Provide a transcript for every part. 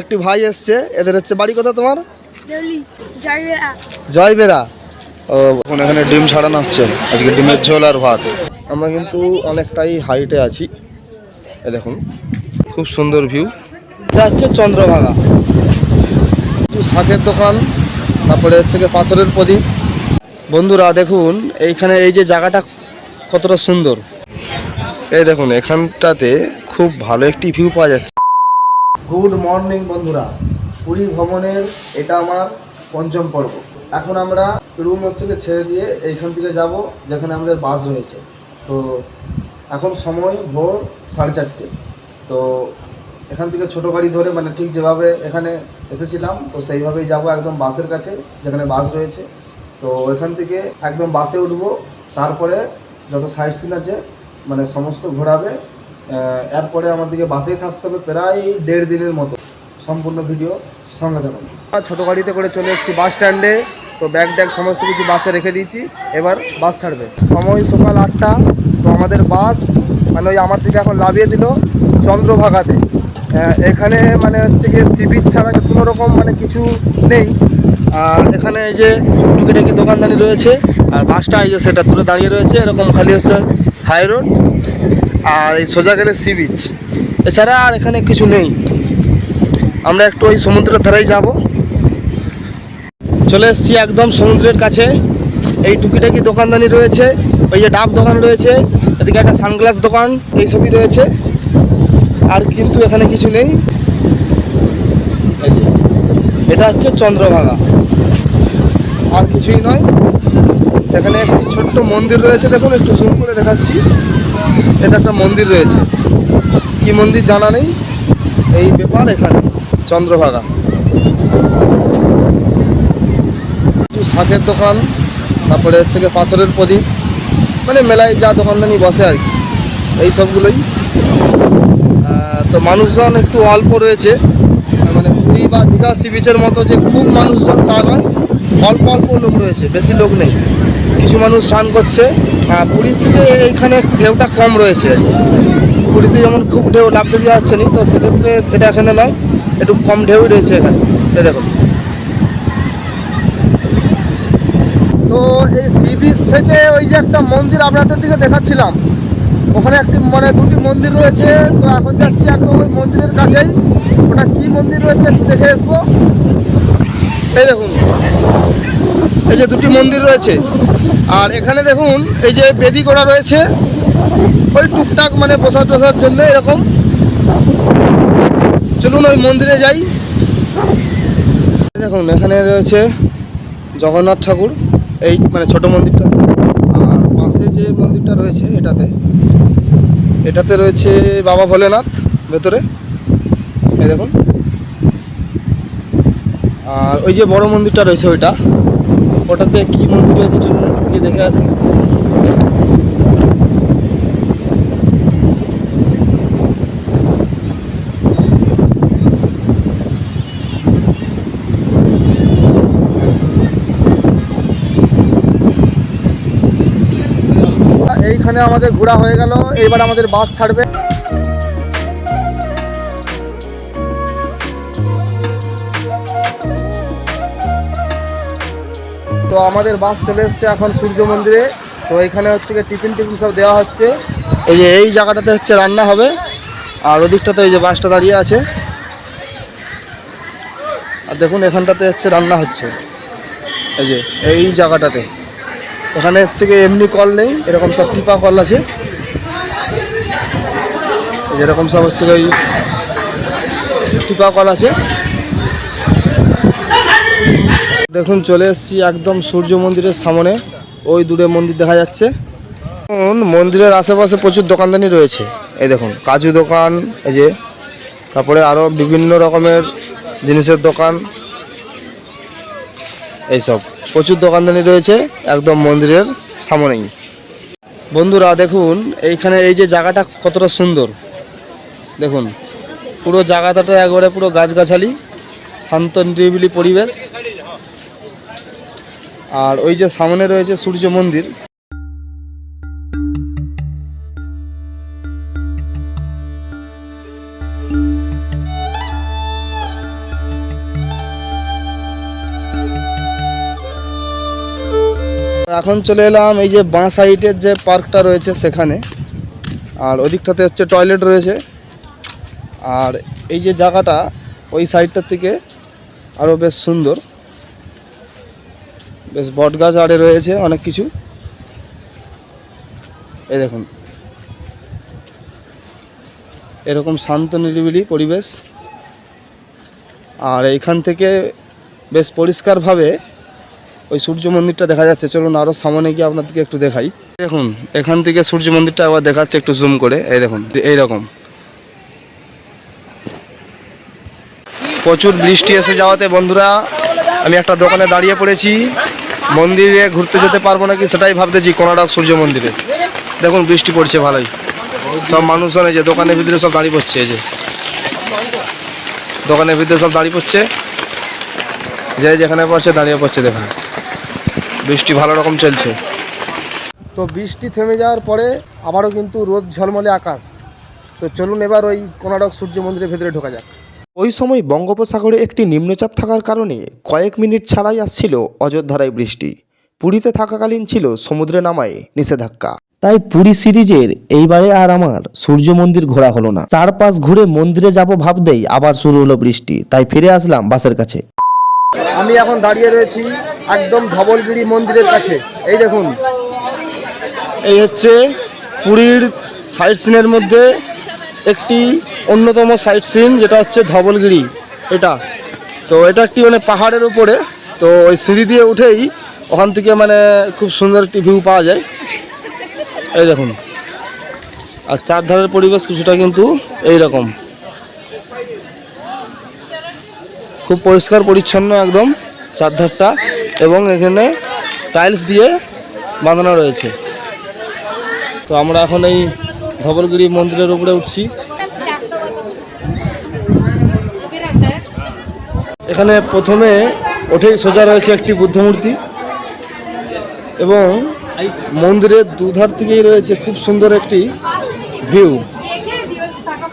একটি ভাই এসছে এদের হচ্ছে বাড়ি কোথা তোমার? জয়বেরা জয়বেরা ও এখন এখানে ডিম ছাড়ানো হচ্ছে। আজকে ডিমের ঝোল আর ভাত। আমরা কিন্তু অনেকটাই হাইটে আছি। এ দেখুন খুব সুন্দর ভিউ। এটা হচ্ছে চন্দ্রভাগা। কিছু শাকের দোকান তারপরে হচ্ছে গিয়ে পাথরের প্রদীপ। বন্ধুরা দেখুন এইখানে এই যে জায়গাটা কতটা সুন্দর। এই দেখুন এখানটাতে খুব ভালো একটি ভিউ পাওয়া যাচ্ছে। গুড মর্নিং বন্ধুরা। পুরী ভ্রমণের এটা আমার পঞ্চম পর্ব। এখন আমরা রুম হচ্ছে ছেড়ে দিয়ে এইখান থেকে যাব, যেখানে আমাদের বাস রয়েছে। তো এখন সময় ভোর সাড়ে চারটে। তো এখান থেকে ছোটো গাড়ি ধরে মানে ঠিক যেভাবে এখানে এসেছিলাম, তো সেইভাবেই যাব একদম বাসের কাছে, যেখানে বাস রয়েছে। তো ওইখান থেকে একদম বাসে উঠবো। তারপরে যত সাইড সিন আছে মানে সমস্ত ঘোরাবে এরপরে আমাদেরকে বাসেই থাকতে হবে প্রায় দেড় দিনের মতো। সম্পূর্ণ ভিডিও সঙ্গে থাকুন। ছোটো গাড়িতে করে চলে এসেছি বাস স্ট্যান্ডে। তো ব্যাগ ট্যাগ সমস্ত কিছু বাসে রেখে দিয়েছি। এবার বাস ছাড়বে। সময় সকাল আটটা। তো আমাদের বাস মানে ওই আমার থেকে এখন লাভিয়ে দিল চন্দ্রভাগাতে। এখানে মানে হচ্ছে গিয়ে সি বিচ ছাড়া কোনো রকম মানে কিছু নেই। আর এখানে এই যে টুকিটাকি দোকানদানি রয়েছে। আর বাসটা এই যে সেটা তুলে দাঁড়িয়ে রয়েছে। এরকম খালি হচ্ছে হাই রোড আর এই সোজা গেলে সি বিচ এছাড়া আর এখানে কিছু নেই। আমরা একটু ওই সমুদ্রের ধারেই যাব। চলে এসেছি একদম সমুদ্রের কাছে। এই টুকিটাকি দোকানদানি রয়েছে, ওই যে ডাব দোকান রয়েছে, এদিকে একটা সানগ্লাস দোকান এইসবই রয়েছে। আর কিন্তু এখানে কিছু নেই। এটা হচ্ছে চন্দ্রভাগা। আর কিছুই নয়। সেখানে একটি ছোট্ট মন্দির রয়েছে, দেখুন, একটু জুম করে দেখাচ্ছি। এটা একটা মন্দির রয়েছে। কি মন্দির জানা নেই? এই ব্যাপার এখানে, চন্দ্রভাগা। কিছু শাকের দোকান, তারপরে হচ্ছে গিয়ে পাথরের প্রদীপ। মানে মেলায় যা দোকানদানি বসে আর কি, এই সবগুলোই। তো মানুষজন একটু অল্প রয়েছে। পুরী বা দীঘা সি বিচের মতো যে খুব মানুষজন তা নয় অল্প অল্প লোক রয়েছে বেশি লোক নেই। কিছু মানুষ স্নান করছে আহ, পুরীর থেকে এইখানে ঢেউটা কম রয়েছে। পুরীতে যেমন খুব ঢেউ লাফতে দেওয়া হচ্ছে না তো সেক্ষেত্রে এটা এখানে নয় একটু কম ঢেউই রয়েছে এখানে। দেখুন তো এই সি বিচ থেকে ওই যে একটা মন্দির আপনাদের দিকে দেখাচ্ছিলাম ওখানে একটি মানে দুটি মন্দির রয়েছে, তো এখন যাচ্ছি একদম ওই মন্দিরের কাছেই। ওটা কি মন্দির রয়েছে একটু দেখে আসব। এই দেখুন, এই যে দুটি মন্দির রয়েছে। আর এখানে দেখুন, এই যে বেদি করা রয়েছে, ওই টুকটাক মানে প্রসাদ টসার জন্য এরকম। চলুন ওই মন্দিরে যাই। দেখুন, এখানে রয়েছে জগন্নাথ ঠাকুর, এই মানে ছোট মন্দিরটা। যে মন্দিরটা রয়েছে এটাতে এটাতে রয়েছে বাবা ভোলেনাথ ভেতরে, এই দেখুন। আর ওই যে বড় মন্দিরটা রয়েছে ওইটা, ওটাতে কি মন্দির রয়েছে চলুন একটু দেখে আসি। এইখানে আমাদের ঘোরা হয়ে গেল। এবার আমাদের বাস ছাড়বে। তো আমাদের বাস চলে এসছে এখন সূর্য মন্দিরে। তো এখানে হচ্ছে গিয়ে টিফিন টিফিন সব দেওয়া হচ্ছে। এই যে এই জায়গাটাতে হচ্ছে রান্না হবে। আর ওদিকটাতে এই যে বাসটা দাঁড়িয়ে আছে। আর দেখুন এখানটাতে হচ্ছে রান্না হচ্ছে। এই যে এই জায়গাটাতে। এখানে হচ্ছে কি এমনি কল নেই, এরকম সব পিপা কল আছে। এরকম সব হচ্ছে ওই টিপা কল আছে। দেখুন, চলে এসেছি একদম সূর্য মন্দিরের সামনে। ওই দূরে মন্দির দেখা যাচ্ছে। মন্দিরের আশেপাশে প্রচুর দোকানদানি রয়েছে। এই দেখুন, কাজু দোকান, এই যে, তারপরে আরও বিভিন্ন রকমের জিনিসের দোকান। এইসব। প্রচুর দোকানদানি রয়েছে, একদম মন্দিরের সামনেই। বন্ধুরা, দেখুন, এইখানে এই যে জায়গাটা কতটা সুন্দর। দেখুন, পুরো জায়গাটাটা একবারে পুরো গাছগাছালি, শান্ত নিরিবিলি পরিবেশ। আর ওই যে সামনে রয়েছে সূর্য মন্দির। এখন চলে এলাম এই যে বাঁ সাইডের যে পার্কটা রয়েছে সেখানে। আর ওদিকটাতে হচ্ছে টয়লেট রয়েছে। আর এই যে জায়গাটা ওই সাইডটার থেকে আরও বেশ সুন্দর। বেশ বটগাছ আড়ে রয়েছে অনেক কিছু। এই দেখুন। এরকম শান্ত, নিরিবিলি পরিবেশ। আর এইখান থেকে বেশ পরিষ্কারভাবে ওই সূর্য মন্দিরটা দেখা যাচ্ছে। চলুন আরও সামনে গিয়ে আপনাদেরকে একটু দেখাই। দেখুন, এখান থেকে সূর্য মন্দিরটা আবার দেখাচ্ছে একটু জুম করে। এই দেখুন এই রকম প্রচুর বৃষ্টি এসে যাওয়াতে বন্ধুরা, আমি একটা দোকানে দাঁড়িয়ে পড়েছি। মন্দিরে ঘুরতে যেতে পারব নাকি সেটাই ভাবতেছি কোনাডক সূর্য মন্দিরে। দেখুন, বৃষ্টি পড়ছে ভালোই। সব মানুষজন এই যে দোকানের ভিতরে সব দাঁড়িয়ে পড়ছে, এই যে। দোকানের ভিতরে সব দাঁড়িয়ে পড়ছে। যে যেখানে পড়ছে দাঁড়িয়ে পড়ছে, দেখুন। বৃষ্টি ভালো রকম চলছে। তো বৃষ্টি থেমে যাওয়ার পরে আবারও কিন্তু রোদ ঝলমলে আকাশ। তো চলুন এবার ওই কোনাডক সূর্য মন্দিরের ভেতরে ঢোকা যাক। ওই সময় বঙ্গোপসাগরে একটি নিম্নচাপ থাকার কারণে কয়েক মিনিট ছাড়াই আসছিল অযোধ্যারায় বৃষ্টি। পুরীতে থাকাকালীন ছিল সমুদ্রে নামায় নিষেধাজ্ঞা। তাই পুরী সিরিজের এইবারে আর আমার সূর্য মন্দির ঘোরা হলো না। চারপাশ ঘুরে মন্দিরে যাব ভাবতেই আবার শুরু হলো বৃষ্টি। তাই ফিরে আসলাম বাসের কাছে। আমি এখন দাঁড়িয়ে রয়েছি একদম ধবলগিরি মন্দিরের কাছে। এই দেখুন। এই হচ্ছে পুরীর সাইট সিনের মধ্যে একটি অন্যতম সাইট সিন যেটা হচ্ছে ধবলগিরি। এটা। তো এটা একটি মানে পাহাড়ের উপরে। তো ওই সিঁড়ি দিয়ে উঠেই ওখান থেকে মানে খুব সুন্দর একটি ভিউ পাওয়া যায়। এই দেখুন। আর চারধারের পরিবেশ কিছুটা কিন্তু এই রকম খুব পরিষ্কার, পরিচ্ছন্ন একদম চারধারটা এবং এখানে টাইলস দিয়ে বাঁধানো রয়েছে। তো আমরা এখন এই ধবলগিরি মন্দিরের উপরে উঠছি। এখানে প্রথমে ওঠেই সোজা রয়েছে একটি বুদ্ধ মূর্তি এবং মন্দিরের দুধার থেকেই রয়েছে খুব সুন্দর একটি ভিউ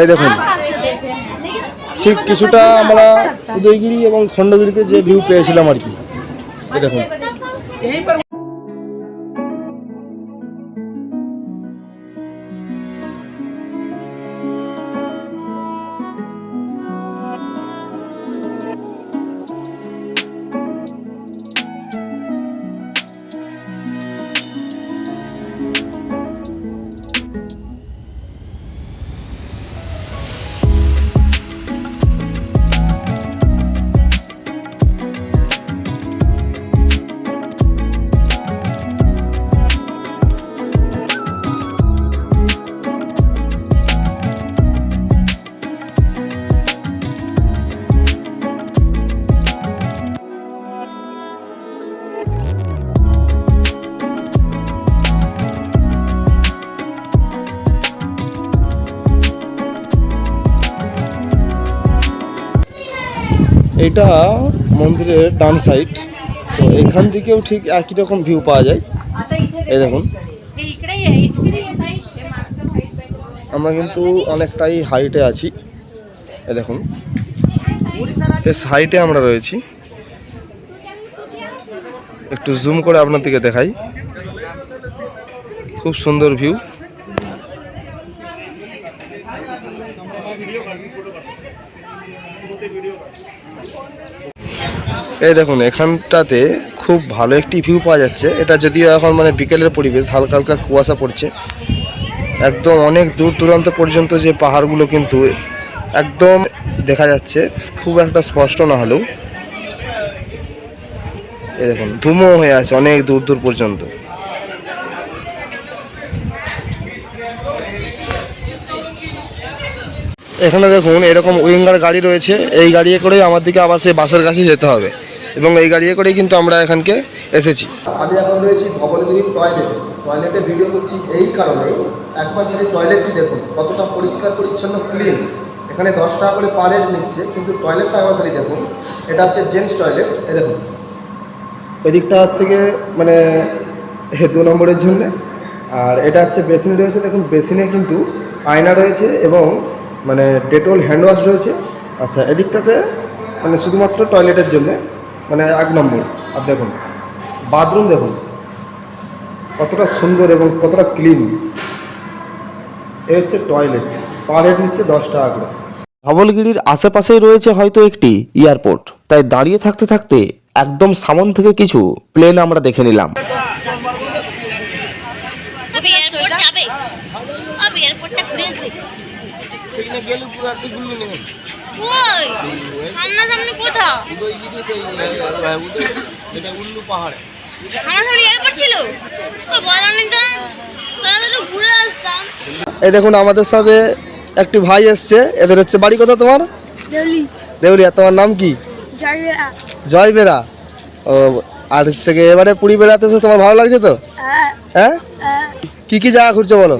এই দেখুন। ঠিক কিছুটা আমরা উদয়গিরি এবং খণ্ডগিরিতে যে ভিউ পেয়েছিলাম আর কি। এই এটা মন্দিরের ডান সাইড তো এখান থেকেও ঠিক একই রকম ভিউ পাওয়া যায়। এই দেখুন। আমরা কিন্তু অনেকটাই হাইটে আছি। এ দেখুন। বেশ হাইটে আমরা রয়েছি। একটু জুম করে আপনাদেরকে দেখাই। খুব সুন্দর ভিউ এই দেখুন, এখানটাতে খুব ভালো একটি ভিউ পাওয়া যাচ্ছে। এটা যদিও এখন মানে বিকেলের পরিবেশ, হালকা হালকা কুয়াশা পড়ছে। একদম অনেক দূর দূরান্ত পর্যন্ত যে পাহাড়গুলো কিন্তু একদম দেখা যাচ্ছে, খুব একটা স্পষ্ট না হলেও। এই দেখুন, ধুমো হয়ে আছে অনেক দূর দূর পর্যন্ত। এখানে দেখুন এরকম উইঙ্গার গাড়ি রয়েছে। এই গাড়িয়ে করেই আমার দিকে আবার সেই বাসের কাছে যেতে হবে। এবং এই গাড়িয়ে করেই কিন্তু আমরা এখানকে এসেছি। আমি এখন রয়েছি ধবলগিরির টয়লেট টয়লেটে ভিডিও করছি এই কারণে একবার যদি টয়লেটটি দেখুন কতটা পরিষ্কার পরিচ্ছন্ন ক্লিন এখানে দশ টাকা করে পার হেড নিচ্ছে কিন্তু টয়লেটটা একবার খালি দেখুন। এটা হচ্ছে জেন্টস টয়লেট এই দেখুন। এদিকটা হচ্ছে গিয়ে মানে এ দু নম্বরের জন্য আর এটা হচ্ছে বেসিন রয়েছে। দেখুন বেসিনে কিন্তু আয়না রয়েছে এবং মানে ডেটল হ্যান্ড ওয়াশ রয়েছে। আচ্ছা এদিকটাতে মানে শুধুমাত্র টয়লেটের জন্য মানে এক নম্বর। আর দেখুন, বাথরুম দেখুন, কতটা সুন্দর এবং কতটা ক্লিন। এ হচ্ছে টয়লেট, পার হেড নিচ্ছে দশ টাকা করে। ধবলগিরির আশেপাশেই রয়েছে হয়তো একটি এয়ারপোর্ট, তাই দাঁড়িয়ে থাকতে থাকতে একদম সামন থেকে কিছু প্লেন আমরা দেখে নিলাম তুমি এয়ারপোর্ট যাবে আবে এয়ারপোর্টটা ঘুরে আসবে কই? সামনাসামনি কোথাও? সামনাসামনি এয়ারপোর্ট ছিল? ও বলানি তো। তাহলে ঘুরে আসতাম। এই দেখুন আমাদের সাথে একটি ভাই এসছে। এদের হচ্ছে বাড়ি কোথা তোমার? দেউলি। দেউলিয়া তোমার নাম কি? জয় বেরা ও আর হচ্ছে গিয়ে এবারে পুরী বেড়াতে এসে তোমার ভালো লাগছে তো? হ্যাঁ। হ্যাঁ? হ্যাঁ। কি কি জায়গা ঘুরছো বলো?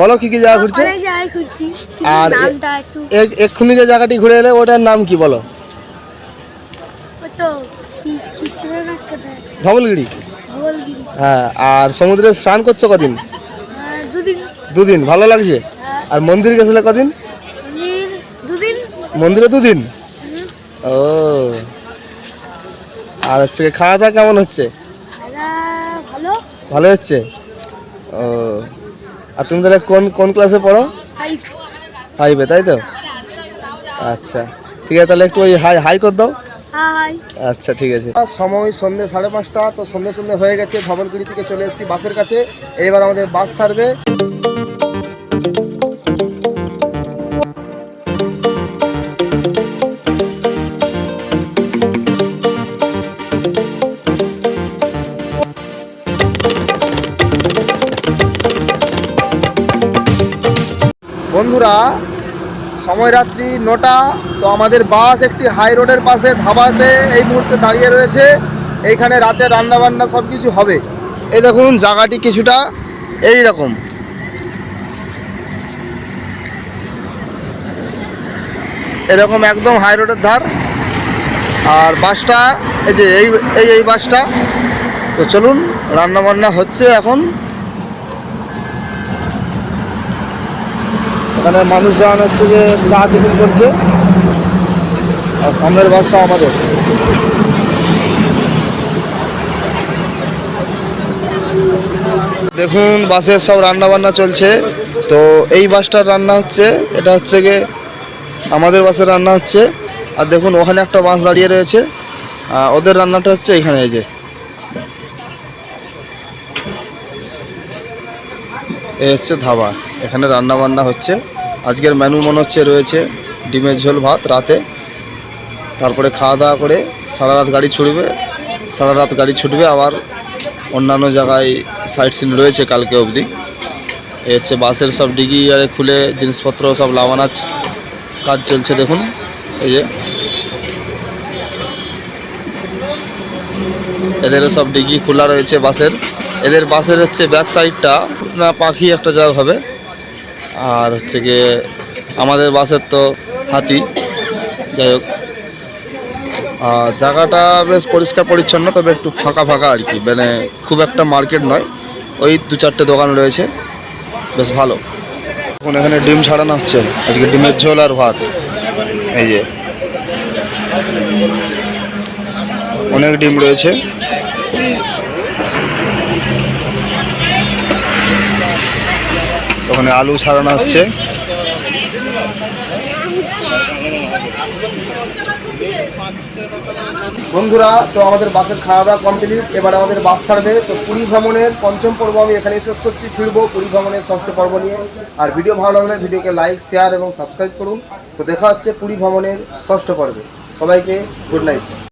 বলো কি কি জায়গা ঘুরছো? অনেক জায়গায় ঘুরছি। আর এ- নামটা একটু এক- এক্ষুনি যে জায়গাটি ঘুরে এলে ওটার নাম কি বলো? ওই তো কি কি করে রাখতে ধবলগিরি। হ্যাঁ আর সমুদ্রে স্নান করছ কদিন? দুদিন। দুদিন ভালো লাগছে? হ্যাঁ। আর মন্দির গেছিলে কদিন? দুদিন। মন্দিরে দুদিন? হুম, ও। আর হচ্ছে খাওয়া দাওয়া কেমন হচ্ছে? খাওয়া ভালো। ভালো হচ্ছে? আর তুমি তাহলে কোন কোন ক্লাসে পড়ো? ফাইভে তাই তো? আচ্ছা ঠিক আছে তাহলে একটু ওই হাই হাই কর দাও। আচ্ছা ঠিক আছে। সময় সন্ধ্যে সাড়ে পাঁচটা তো সন্ধ্যে সন্ধ্যে হয়ে গেছে ভবনগুড়ি থেকে চলে এসেছি বাসের কাছে। এইবার আমাদের বাস ছাড়বে। বন্ধুরা, সময় রাত্রি নটা, তো আমাদের বাস একটি হাই রোডের পাশে ধাবাতে এই মুহূর্তে দাঁড়িয়ে রয়েছে। এইখানে রাতে রান্না বান্না সব কিছু হবে। এই দেখুন, জায়গাটি কিছুটা এই রকম এরকম একদম হাই রোডের ধার। আর বাসটা, এই যে এই এই বাসটা। তো চলুন রান্না বান্না হচ্ছে এখন। এখানে মানুষজন হচ্ছে যে চা টিফিন করছে। আর সামনের বাসটা আমাদের। দেখুন বাসের সব রান্না বান্না চলছে। তো এই বাসটার রান্না হচ্ছে, এটা হচ্ছে গিয়ে আমাদের বাসের রান্না হচ্ছে। আর দেখুন, ওখানে একটা বাস দাঁড়িয়ে রয়েছে। ওদের রান্নাটা হচ্ছে এখানে এই যে। এই হচ্ছে ধাবা। এখানে রান্না বান্না হচ্ছে। আজকের মেনু মনে হচ্ছে রয়েছে ডিমের ঝোল ভাত রাতে। তারপরে খাওয়া দাওয়া করে সারা রাত গাড়ি ছুটবে সারা রাত গাড়ি ছুটবে। আবার অন্যান্য জায়গায় সাইট সিন রয়েছে কালকে অবধি। এ হচ্ছে বাসের সব ডিগি আরে খুলে জিনিসপত্র সব লাগানোর কাজ চলছে দেখুন। এই যে। এদেরও সব ডিগি খোলা রয়েছে বাসের। এদের বাসের হচ্ছে ব্যাক সাইডটা না পাখি একটা জায়গা হবে। আর হচ্ছে গিয়ে আমাদের বাসের তো হাতি। যাই হোক। আর জায়গাটা বেশ পরিষ্কার পরিচ্ছন্ন, তবে একটু ফাঁকা ফাঁকা আর কি। মানে খুব একটা মার্কেট নয়। ওই দু চারটে দোকান রয়েছে। বেশ ভালো। এখন এখানে ডিম ছাড়ানো হচ্ছে। আজকে ডিমের ঝোল আর ভাত। এই যে। অনেক ডিম রয়েছে। ওখানে আলু ছাড়ানো হচ্ছে। বন্ধুরা, তো আমাদের বাসের খাওয়া দাওয়া কমপ্লিট এবার আমাদের বাস ছাড়বে। তো পুরী ভ্রমণের পঞ্চম পর্ব আমি এখানে শেষ করছি। ফিরবো পুরী ভ্রমণের ষষ্ঠ পর্ব নিয়ে। আর ভিডিও ভালো লাগলে ভিডিওকে লাইক শেয়ার এবং সাবস্ক্রাইব করুন। তো দেখা হচ্ছে পুরী ভ্রমণের ষষ্ঠ পর্বে। সবাইকে গুড নাইট